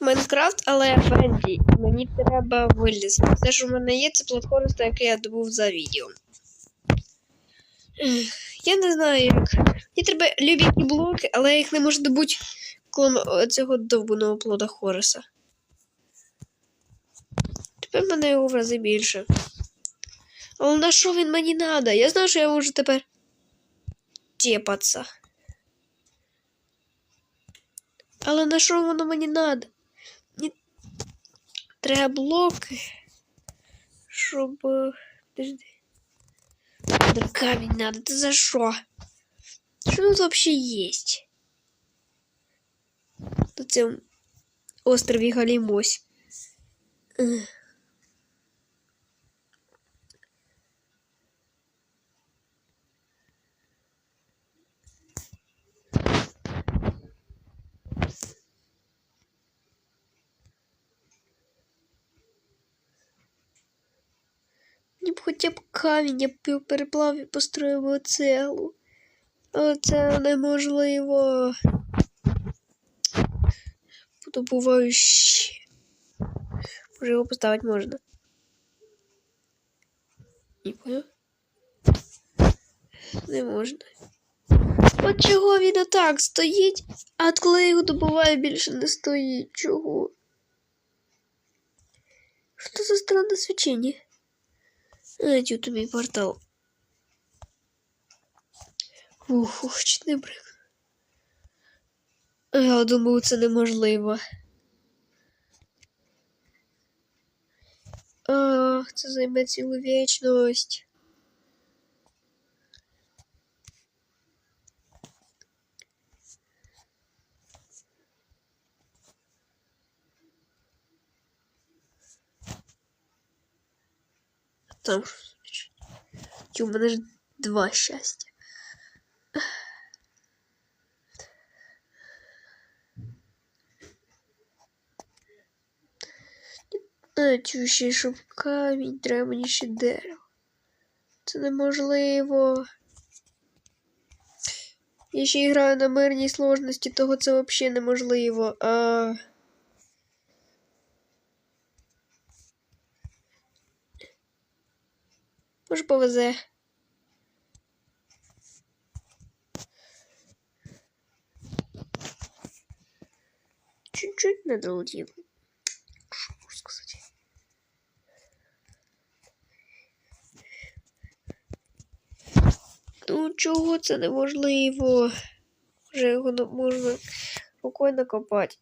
Майнкрафт, але Венді. Мені треба вилізти. Все, що в мене є, це платформа, яку я добув за відео. Я не знаю як. Мені треба любі блоки, але я їх не можу добути коло цього довбаного плода Хореса. Тепер в мене його в рази більше. Але на що він мені надо? Я знаю, що я можу тепер тепатися. Але на що воно мені надо? Мені треба блоки, щоб. е, Подожди. Да камень надо, ты за що? Що тут вообще есть? На цьому острові Галімось. Мені б хоча б камінь, я б переплав і построїв цеглу. Але це неможливо. Подобуваю ще. Може його поставити можна. Не понял? Не можна. От чого він отак стоїть, а от коли його добуваю, більше не стоїть. Чого? Що за странне свічення? Тут мій портал. Ух, ух, брик. Я думаю, це неможливо. Ах, це займе цілу вічність. Там Ті, у мене ж два щастя. А, ще щоб камінь, треба мені ще дерево. Це неможливо. Я ще граю на мирній сложності, того це взагалі неможливо. А... Може повезе. Чуть-чуть не долетів. Що можу сказати? Ну, чого це неможливо? Вже його можна рукою накопати.